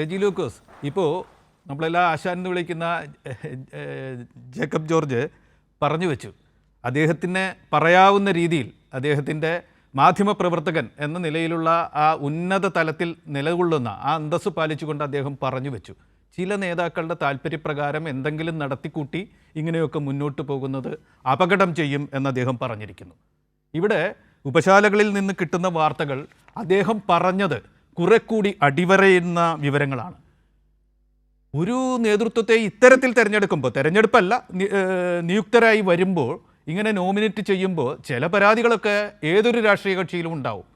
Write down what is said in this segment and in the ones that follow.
റെജി ലൂക്കോസ്. ഇപ്പോൾ നമ്മളെല്ലാം ആശാൻ എന്ന് വിളിക്കുന്ന ജേക്കബ് ജോർജ് പറഞ്ഞു വെച്ചു. അദ്ദേഹത്തിന് പറയാവുന്ന രീതിയിൽ അദ്ദേഹത്തിന്റെ മാധ്യമപ്രവർത്തകൻ എന്ന നിലയിലുള്ള ആ ഉന്നത തലത്തിൽ നിലകൊള്ളുന്ന ആ അന്തസ്സ് പാലിച്ചുകൊണ്ട് അദ്ദേഹം പറഞ്ഞു വെച്ചു. ചില നേതാക്കളുടെ താല്പര്യപ്രകാരം എന്തെങ്കിലും നടത്തിക്കൂട്ടി ഇങ്ങനെയൊക്കെ മുന്നോട്ട് പോകുന്നത് അപകടം ചെയ്യും എന്ന് അദ്ദേഹം പറഞ്ഞിരിക്കുന്നു. ഇവിടെ ഉപശാലകളിൽ നിന്ന് കിട്ടുന്ന വാർത്തകൾ അദ്ദേഹം പറഞ്ഞത് കുറെ കൂടി അടിവരയുന്ന വിവരങ്ങളാണ്. ഒരു നേതൃത്വത്തെ ഇത്തരത്തിൽ തിരഞ്ഞെടുക്കുമ്പോൾ തിരഞ്ഞെടുപ്പല്ല നിയുക്തരായി വരുമ്പോൾ ഇങ്ങനെ നോമിനേറ്റ് ചെയ്യുമ്പോൾ ചില പരാതികളൊക്കെ ഏതൊരു രാഷ്ട്രീയ കക്ഷിയിലും ഉണ്ടാവും.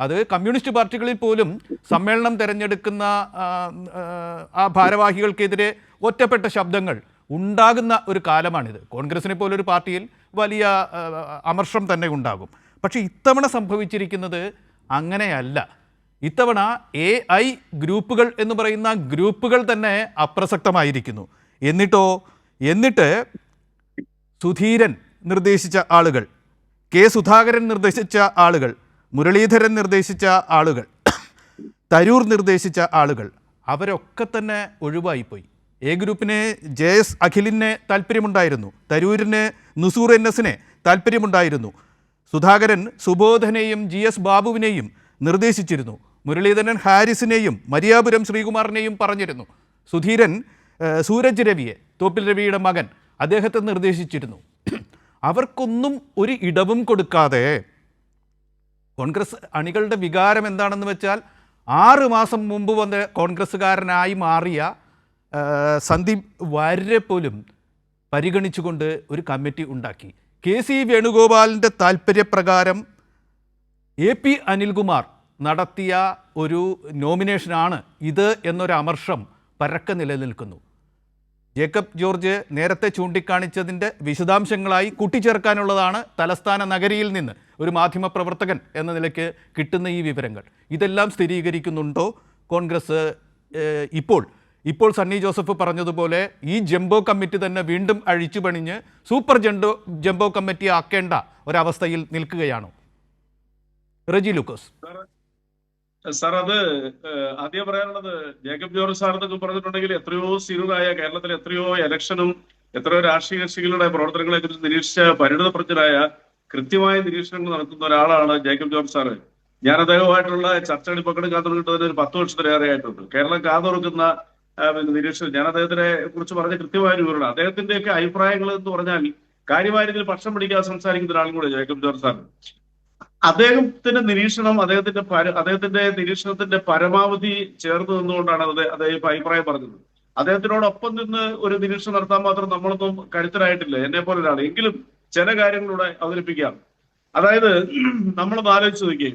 അത് കമ്മ്യൂണിസ്റ്റ് പാർട്ടികളിൽ പോലും സമ്മേളനം തിരഞ്ഞെടുക്കുന്ന ആ, ഭാരവാഹികൾക്കെതിരെ ഒറ്റപ്പെട്ട ശബ്ദങ്ങൾ ഉണ്ടാകുന്ന ഒരു കാലമാണിത്. കോൺഗ്രസിനെ പോലൊരു പാർട്ടിയിൽ വലിയ അമർഷം തന്നെ ഉണ്ടാകും. പക്ഷേ ഇത്തവണ സംഭവിച്ചിരിക്കുന്നത് അങ്ങനെയല്ല. ഇത്തവണ എ ഐ ഗ്രൂപ്പുകൾ എന്ന് പറയുന്ന ഗ്രൂപ്പുകൾ തന്നെ അപ്രസക്തമായിരിക്കുന്നു. എന്നിട്ടോ എന്നിട്ട് സുധീരൻ നിർദ്ദേശിച്ച ആളുകൾ കെ സുധാകരൻ നിർദ്ദേശിച്ച ആളുകൾ മുരളീധരൻ നിർദ്ദേശിച്ച ആളുകൾ തരൂർ നിർദ്ദേശിച്ച ആളുകൾ അവരൊക്കെ തന്നെ ഒഴിവായിപ്പോയി. എ ഗ്രൂപ്പിന് ജെ എസ് അഖിലിന് താല്പര്യമുണ്ടായിരുന്നു. തരൂരിന് നുസൂർ എൻ എസിനെ താല്പര്യമുണ്ടായിരുന്നു. സുധാകരൻ സുബോധനെയും ജി എസ് ബാബുവിനെയും നിർദ്ദേശിച്ചിരുന്നു. മുരളീധരൻ ഹാരിസിനെയും മരിയാപുരം ശ്രീകുമാറിനെയും പറഞ്ഞിരുന്നു. സുധീരൻ സൂരജ് രവിയെ തോപ്പിൽ രവിയുടെ മകൻ അദ്ദേഹത്തെ നിർദ്ദേശിച്ചിരുന്നു. അവർക്കൊന്നും ഒരു ഇടവും കൊടുക്കാതെ കോൺഗ്രസ് അണികളുടെ വികാരം എന്താണെന്ന് വെച്ചാൽ ആറ് മാസം മുമ്പ് വന്ന കോൺഗ്രസ്സുകാരനായി മാറിയ സന്ദീപ് വാര്യരെ പോലും പരിഗണിച്ചുകൊണ്ട് ഒരു കമ്മിറ്റി ഉണ്ടാക്കി. കെ സി വേണുഗോപാലിന്റെ താല്പര്യപ്രകാരം എ പി അനിൽകുമാർ നടത്തിയ ഒരു നോമിനേഷനാണ് ഇത് എന്നൊരു അമർഷം പരക്കെ നിലനിൽക്കുന്നു. ജേക്കബ് ജോർജ് നേരത്തെ ചൂണ്ടിക്കാണിച്ചതിന്റെ വിശദാംശങ്ങളായി കൂട്ടിച്ചേർക്കാനുള്ളതാണ് തലസ്ഥാന നഗരിയിൽ നിന്ന് ഒരു മാധ്യമപ്രവർത്തകൻ എന്ന നിലയ്ക്ക് കിട്ടുന്ന ഈ വിവരങ്ങൾ. ഇതെല്ലാം സ്ഥിരീകരിക്കുന്നുണ്ടോ? കോൺഗ്രസ് ഇപ്പോൾ ഇപ്പോൾ സണ്ണി ജോസഫ് പറഞ്ഞതുപോലെ ഈ ജംബോ കമ്മിറ്റി തന്നെ വീണ്ടും അഴിച്ചു പണിഞ്ഞ് സൂപ്പർ ജംബോ ജംബോ കമ്മിറ്റി ആക്കേണ്ട ഒരവസ്ഥയിൽ നിൽക്കുകയാണോ? റെജി ലൂക്കോസ്. സാർ അത് ആദ്യം പറയാനുള്ളത് ജേക്കബ് ജോർജ് സാർ എന്നൊക്കെ പറഞ്ഞിട്ടുണ്ടെങ്കിൽ എത്രയോ സീനുകളായ കേരളത്തിലെ എത്രയോ ഇലക്ഷനും എത്രയോ രാഷ്ട്രീയ കക്ഷികളുടെ പ്രവർത്തനങ്ങളെ കുറിച്ച് നിരീക്ഷിച്ച പരിണിതപ്രജ്ഞനായ കൃത്യമായ നിരീക്ഷണങ്ങൾ നടത്തുന്ന ഒരാളാണ് ജേക്കബ് ജോർജ് സാറ്. ഞാൻ അദ്ദേഹവുമായിട്ടുള്ള ചർച്ചകളിൽ പങ്കെടുക്കാൻ തുടങ്ങിയിട്ട് ഒരു പത്ത് വർഷത്തിലേറെ ആയിട്ടുണ്ട് കേരളം കാതൊറുക്കുന്ന നിരീക്ഷണം. ഞാൻ അദ്ദേഹത്തിനെ കുറിച്ച് പറഞ്ഞ കൃത്യമായ വിവരണം അദ്ദേഹത്തിന്റെയൊക്കെ അഭിപ്രായങ്ങൾ എന്ന് പറഞ്ഞാൽ കാര്യമായ രീതിയിൽ പക്ഷം പിടിക്കാതെ സംസാരിക്കുന്ന ഒരാളും കൂടെ ജേക്കബ് ജോർജ് സാർ അദ്ദേഹത്തിന്റെ നിരീക്ഷണം അദ്ദേഹത്തിന്റെ അദ്ദേഹത്തിന്റെ നിരീക്ഷണത്തിന്റെ പരമാവധി ചേർന്ന് നിന്നുകൊണ്ടാണ് അദ്ദേഹം അഭിപ്രായം പറഞ്ഞത്. അദ്ദേഹത്തിനോടൊപ്പം നിന്ന് ഒരു നിരീക്ഷണം നടത്താൻ മാത്രം നമ്മളൊന്നും കരുത്തരായിട്ടില്ല. എന്നെ പോലെ ഒരാൾ എങ്കിലും ചില കാര്യങ്ങളിലൂടെ അവതരിപ്പിക്കാം. അതായത് നമ്മളൊന്ന് ആലോചിച്ച് നോക്കിയേ.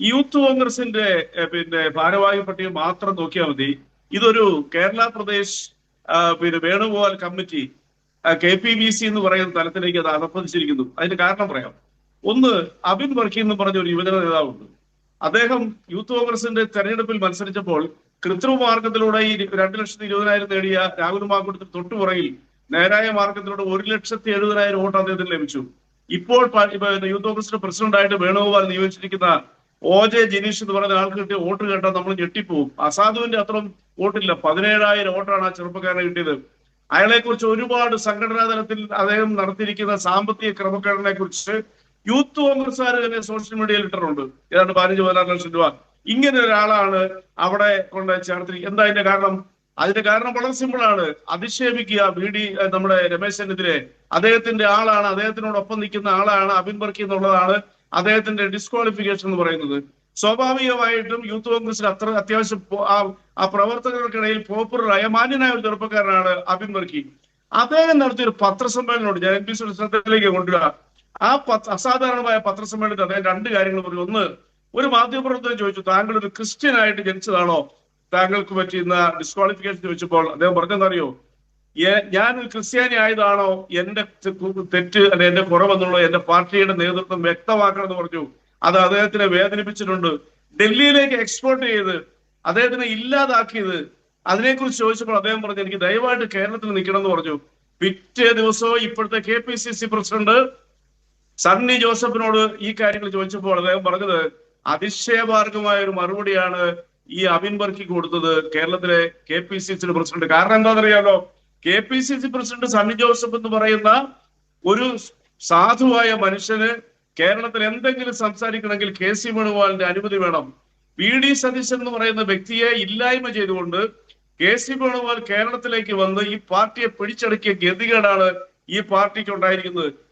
യൂത്ത് കോൺഗ്രസിന്റെ പിന്നെ ഭാരവാഹി പട്ടിക മാത്രം നോക്കിയാൽ മതി. ഇതൊരു കേരള പ്രദേശ് പിന്നെ Venugopal committee K P V C എന്ന് പറയുന്ന തലത്തിലേക്ക് അത് അധപ്പതിച്ചിരിക്കുന്നു അതിന്റെ കാരണം പറയാം. ഒന്ന് അബിൻ വർക്കി എന്ന് പറഞ്ഞ ഒരു യുവജന നേതാവുണ്ട്. അദ്ദേഹം യൂത്ത് കോൺഗ്രസിന്റെ തെരഞ്ഞെടുപ്പിൽ മത്സരിച്ചപ്പോൾ കൃത്രിമ മാർഗത്തിലൂടെ ഈ രണ്ട് ലക്ഷത്തി ഇരുപതിനായിരം നേടിയ രാഹുൽ മാങ്കുടത്തിന് തൊട്ടുപുറകിൽ നേരായ മാർഗത്തിലൂടെ ഒരു ലക്ഷത്തി എഴുപതിനായിരം വോട്ട് അദ്ദേഹത്തിന് ലഭിച്ചു. ഇപ്പോൾ യൂത്ത് കോൺഗ്രസിന്റെ പ്രസിഡന്റായിട്ട് വേണുഗോപാൽ നിയോഗിച്ചിരിക്കുന്ന ഒ ജെ ജിനീഷ് എന്ന് പറയുന്ന ആൾക്ക് കിട്ടിയ വോട്ട് കേട്ടാൽ നമ്മൾ ഞെട്ടിപ്പോവും. അസാധുവിന്റെ അത്രയും വോട്ടില്ല. പതിനേഴായിരം വോട്ടാണ് ആ ചെറുപ്പക്കാരനെ കിട്ടിയത്. അയാളെ കുറിച്ച് ഒരുപാട് സംഘടനാ തലത്തിൽ അദ്ദേഹം നടത്തിയിരിക്കുന്ന സാമ്പത്തിക ക്രമക്കേടിനെ കുറിച്ച് യൂത്ത് കോൺഗ്രസ്സുകാർ തന്നെ സോഷ്യൽ മീഡിയയിൽ ഇട്ടിട്ടുണ്ട്. ഏതാണ്ട് പതിനഞ്ച് പതിനാറ് ലക്ഷം രൂപ. ഇങ്ങനെ ഒരാളാണ് അവിടെ കൊണ്ട് ചേർത്തി എന്താ അതിന്റെ കാരണം? അതിന്റെ കാരണം വളരെ സിമ്പിൾ ആണ്. അധിക്ഷേപിക്കുക ബി ഡി നമ്മുടെ രമേശ് ചെന്നിത്തലെ അദ്ദേഹത്തിന്റെ ആളാണ് അദ്ദേഹത്തിനോടൊപ്പം നിൽക്കുന്ന ആളാണ് അബിൻ ബർക്കി എന്നുള്ളതാണ് അദ്ദേഹത്തിന്റെ ഡിസ്ക്വാളിഫിക്കേഷൻ എന്ന് പറയുന്നത്. സ്വാഭാവികമായിട്ടും യൂത്ത് കോൺഗ്രസിൽ അത്ര അത്യാവശ്യം ആ പ്രവർത്തകർക്കിടയിൽ പോപ്പുലറായ മാന്യനായ ഒരു ചെറുപ്പക്കാരനാണ് അബിൻ ബർക്കി. അദ്ദേഹം നടത്തിയ ഒരു പത്രസമ്മേളനമുണ്ട്. ഞാൻ എൻ പി സിയുടെ ശ്രദ്ധയിലേക്ക് കൊണ്ടുവരിക ആ അസാധാരണമായ പത്രസമ്മേളനത്തിൽ അദ്ദേഹം രണ്ട് കാര്യങ്ങൾ പറഞ്ഞു. ഒന്ന് ഒരു മാധ്യമപ്രവർത്തകൻ ചോദിച്ചു താങ്കൾ ഒരു ക്രിസ്ത്യൻ ആയിട്ട് ജനിച്ചതാണോ? താങ്കൾക്ക് പറ്റിയുന്ന ഡിസ്ക്വാളിഫിക്കേഷൻ ചോദിച്ചപ്പോൾ അദ്ദേഹം പറഞ്ഞെന്നറിയോ "ഏ- ഞാൻ ഒരു ക്രിസ്ത്യാനി ആയതാണോ? എന്റെ തെറ്റ് അല്ലെ എന്റെ കുറവെന്നുള്ളത് എന്റെ പാർട്ടിയുടെ നേതൃത്വം വ്യക്തമാക്കണം എന്ന് പറഞ്ഞു. അത് അദ്ദേഹത്തിനെ വേദനിപ്പിച്ചിട്ടുണ്ട്. ഡൽഹിയിലേക്ക് എക്സ്പോർട്ട് ചെയ്ത് അദ്ദേഹത്തിനെ ഇല്ലാതാക്കിയത്. അതിനെക്കുറിച്ച് ചോദിച്ചപ്പോൾ അദ്ദേഹം പറഞ്ഞു എനിക്ക് ദയവായിട്ട് കേരളത്തിൽ നിൽക്കണം എന്ന് പറഞ്ഞു. പിറ്റേ ദിവസവും ഇപ്പോഴത്തെ K P C C president Sunny ജോസഫിനോട് ഈ കാര്യങ്ങൾ ചോദിച്ചപ്പോൾ അദ്ദേഹം പറഞ്ഞത് അതിശയമാർഗമായ ഒരു മറുപടിയാണ് ഈ അബിൻ ബർക്കി കൊടുത്തത് കേരളത്തിലെ K P C C president. കാരണം എന്താണെന്നറിയാലോ K P C C president Sunny Joseph എന്ന് പറയുന്ന ഒരു സാധുവായ മനുഷ്യന് കേരളത്തിൽ എന്തെങ്കിലും സംസാരിക്കണമെങ്കിൽ കെ സി വേണുഗോപാലിന്റെ അനുമതി വേണം. പി ഡി സതീശൻ എന്ന് പറയുന്ന വ്യക്തിയെ ഇല്ലായ്മ ചെയ്തുകൊണ്ട് കെ സി വേണുഗോപാൽ കേരളത്തിലേക്ക് വന്ന് ഈ പാർട്ടിയെ പിടിച്ചടക്കിയ ഗതികേടാണ് ഈ പാർട്ടിക്ക് ഉണ്ടായിരിക്കുന്നത്.